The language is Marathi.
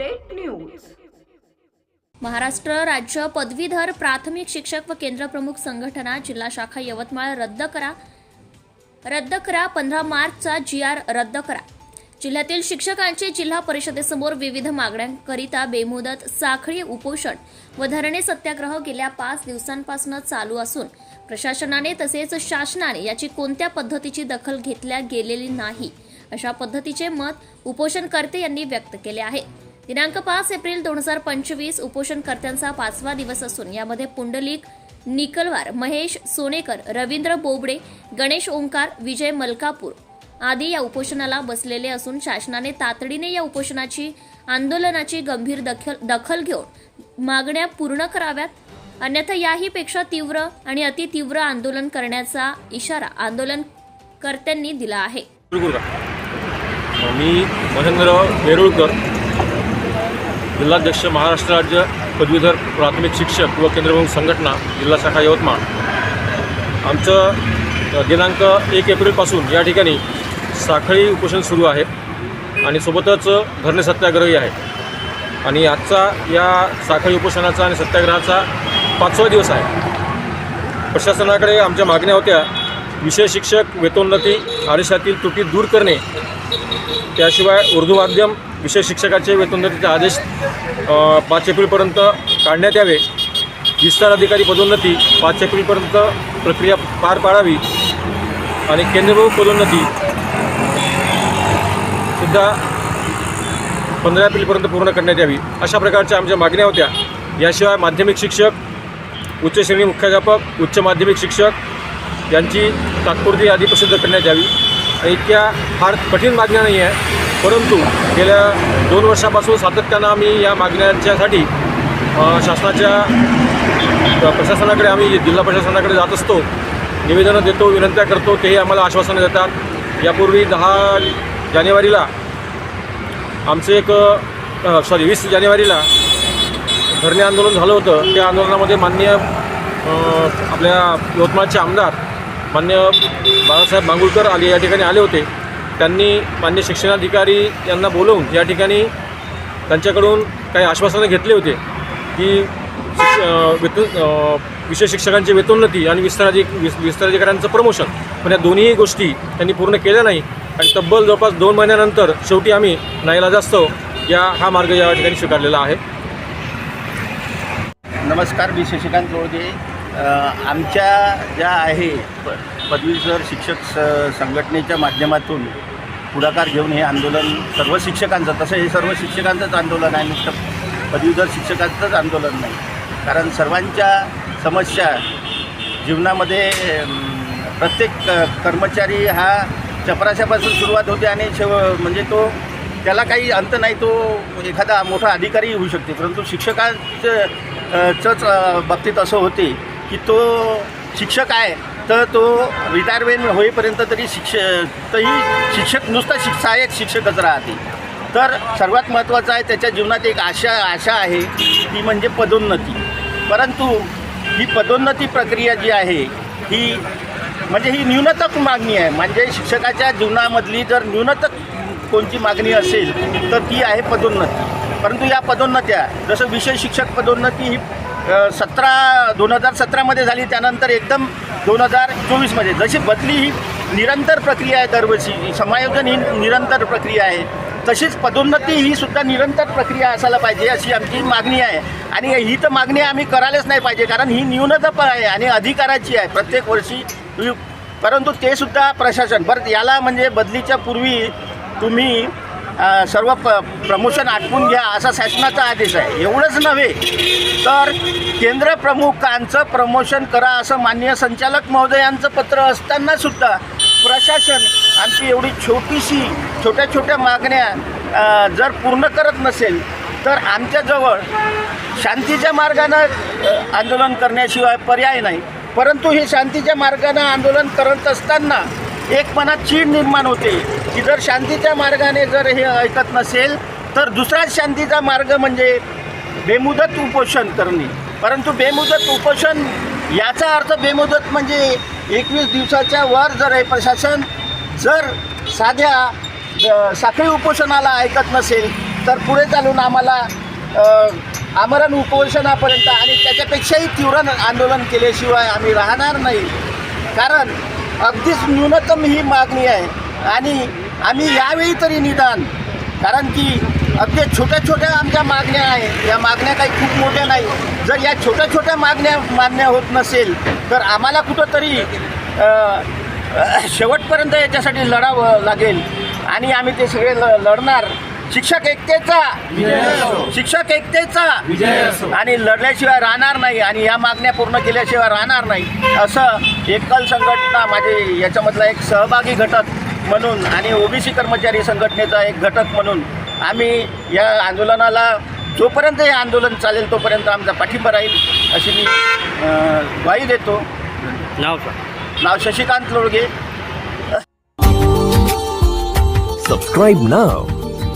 Update news. महाराष्ट्र राज्य पदवीधर प्राथमिक शिक्षक व केंद्रप्रमुख संघटना जिल्हा शाखा यवतमाळ रद्द करा. रद्द करा पंधरा मार्चचा जी आर रद्द करा. जिल्ह्यातील शिक्षकांचे जिल्हा परिषदेसमोर विविध मागण्यांकरिता बेमुदत साखळी उपोषण व धरणे सत्याग्रह गेल्या पाच दिवसांपासून चालू असून प्रशासनाने तसेच शासनाने याची कोणत्या पद्धतीची दखल घेतल्या गेलेली नाही अशा पद्धतीचे मत उपोषणकर्ते यांनी व्यक्त केले आहे. दिनांक पाच एप्रिल दोन हजार पंचवीस उपोषणकर्त्यांचा पाचवा दिवस असून यामध्ये पुंडलिक निकलवार महेश सोनेकर रवींद्र बोबडे गणेश ओंकार विजय मलकापूर आदी या उपोषणाला बसलेले असून शासनाने तातडीने या उपोषणाची आंदोलनाची गंभीर दखल दखल घेऊन मागण्या पूर्ण कराव्यात. अन्यथा याहीपेक्षा तीव्र आणि अतितीव्र आंदोलन करण्याचा इशारा आंदोलनकर्त्यांनी दिला आहे. मी महेंद्र वेरुळकर जिल्हाध्यक्ष महाराष्ट्र राज्य पदवीधर प्राथमिक शिक्षक व केंद्रभूमी संघटना जिल्हा शाखा यवतमाळ. आमचं दिनांक एक एप्रिलपासून या ठिकाणी साखळी उपोषण सुरू आहे आणि सोबतच धरणे सत्याग्रही आहे आणि आजचा या साखळी उपोषणाचा आणि सत्याग्रहाचा पाचवा दिवस आहे. प्रशासनाकडे आमच्या मागण्या होत्या विषय शिक्षक वेतोन्नती आदेशातील त्रुटी दूर करणे त्याशिवाय उर्दू माध्यम विषय शिक्षकाचे वेतोन्नतीचे आदेश पाच एप्रिलपर्यंत काढण्यात यावे. विस्तार अधिकारी पदोन्नती पाच एप्रिलपर्यंत प्रक्रिया पार पाडावी आणि केंद्रप्रमुख पदोन्नती सुद्धा पंधरा एप्रिलपर्यंत पूर्ण करण्यात यावी. अशा प्रकारच्या आमच्या मागण्या होत्या. याशिवाय माध्यमिक शिक्षक उच्च श्रेणी मुख्याध्यापक उच्च माध्यमिक शिक्षक यांची तात्पुरती यादी प्रसिद्ध करण्यात यावी. इतक्या फार कठीण मागण्या नाही आहे परंतु गेल्या दोन वर्षापासून सातत्यानं आम्ही या मागण्यांच्यासाठी शासनाच्या प्रशासनाकडे आम्ही जिल्हा प्रशासनाकडे जात असतो. निवेदनं देतो विनंत्या करतो तेही आम्हाला आश्वासनं देतात. यापूर्वी दहा जानेवारीला आमचं एक सॉरी वीस जानेवारीला धरणे आंदोलन झालं होतं. त्या आंदोलनामध्ये मान्य आपल्या यवतमाळचे आमदार मान्य बाळासाहेब मांगुलकर आले या ठिकाणी आले होते. त्यांनी मान्य शिक्षणाधिकारी यांना बोलवून या ठिकाणी त्यांच्याकडून काही आश्वासनं घेतले होते की शिक्ष- वेतन विषय शिक्षकांची वेतोन्नती आणि विस्ताराधिक विस विस्ताराधिकाऱ्यांचं प्रमोशन पण या दोन्ही गोष्टी त्यांनी पूर्ण केल्या नाही आणि तब्बल जवळपास दोन महिन्यानंतर शेवटी आम्ही नाईलाजास्तव या हा मार्ग या ठिकाणी स्वीकारलेला आहे. नमस्कार मी शशिकांत जोडगे आमच्या ज्या आहे प पदवीधर शिक्षक स संघटनेच्या माध्यमातून पुढाकार घेऊन हे आंदोलन सर्व शिक्षकांचं तसं हे सर्व शिक्षकांचंच आंदोलन आहे नुसतं पदवीधर शिक्षकांचंच आंदोलन नाही. कारण सर्वांच्या समस्या जीवनामध्ये प्रत्येक कर्मचारी हा चपराशापासून सुरुवात होते आणि शेव म्हणजे तो त्याला काही अंत नाही तो एखादा मोठा अधिकारी होऊ शकते. परंतु शिक्षकांचं चंच बाबतीत असं होते की तो शिक्षक आहे तर तो रिटायरमेंट होईपर्यंत तरी शिक्ष तरी शिक्षक नुसता शिक सहाय्यक शिक्षकच राहते. तर सर्वात महत्त्वाचं आहे त्याच्या जीवनात एक आशा आशा आहे ती म्हणजे पदोन्नती. परंतु ही पदोन्नती प्रक्रिया जी आहे ही म्हणजे ही न्यूनतम मागणी आहे. म्हणजे शिक्षकाच्या जीवनामधली जर न्यूनतम कोणती मागणी असेल तर ती आहे पदोन्नती. परंतु या पदोन्नत्या जसं विषय शिक्षक पदोन्नती ही सतरा दोन हजार सतरामध्ये झाली त्यानंतर एकदम दोन हजार चोवीसमध्ये. जशी बदली ही निरंतर प्रक्रिया आहे दरवर्षी समायोजन ही निरंतर प्रक्रिया आहे तशीच पदोन्नती ही सुद्धा निरंतर प्रक्रिया असायला पाहिजे अशी आमची मागणी आहे. आणि ही तर मागणी आम्ही करायलाच नाही पाहिजे कारण ही न्यूनतम आहे आणि अधिकाराची आहे प्रत्येक वर्षी. परंतु ते सुद्धा प्रशासन बरं याला म्हणजे बदलीच्या पूर्वी तुम्ही सर्व प प्रमोशन आटपून घ्या असा शासनाचा आदेश आहे. एवढंच नव्हे तर केंद्र प्रमुखांचं प्रमोशन करा असं मान्य संचालक महोदयांचं पत्र असताना सुद्धा प्रशासन आमची एवढी छोटीशी छोट्या छोट्या मागण्या जर पूर्ण करत नसेल तर आमच्याजवळ शांतीच्या मार्गानं आंदोलन करण्याशिवाय पर्याय नाही. परंतु हे शांतीच्या मार्गानं आंदोलन करत असताना एक मनात चीड निर्माण होते. की जर शांतीच्या मार्गाने जर हे ऐकत नसेल तर दुसराच शांतीचा मार्ग म्हणजे बेमुदत उपोषण करणे. परंतु बेमुदत उपोषण याचा अर्थ बेमुदत म्हणजे एकवीस दिवसाच्या वर जर हे प्रशासन जर साध्या साखळी उपोषणाला ऐकत नसेल तर पुढे चालून आम्हाला आमरण उपोषणापर्यंत आणि त्याच्यापेक्षाही तीव्र आंदोलन केल्याशिवाय आम्ही राहणार नाही. कारण अगदीच न्यूनतम ही मागणी आहे. आणि आम्ही यावेळी तरी निदान कारण की अगदी छोट्या छोट्या आमच्या मागण्या आहेत. या मागण्या काही खूप मोठ्या नाही. जर या छोट्या छोट्या मागण्या मान्य होत नसेल तर आम्हाला कुठंतरी शेवटपर्यंत याच्यासाठी लढावं लागेल. आणि आम्ही ते सगळे ल लढणार. शिक्षक एकतेचा. शिक्षक एकतेचा. आणि लढल्याशिवाय राहणार नाही आणि या मागण्या पूर्ण केल्याशिवाय राहणार नाही. असं एकल संघटना माझे याच्यामधला एक सहभागी घटक म्हणून आणि ओबीसी कर्मचारी संघटनेचा एक घटक म्हणून आम्ही या आंदोलनाला जोपर्यंत हे आंदोलन चालेल तोपर्यंत आमचा पाठिंबा राहील अशी मी ग्वाही देतो. नाव नाव शशिकांत लोळगे. Subscribe now.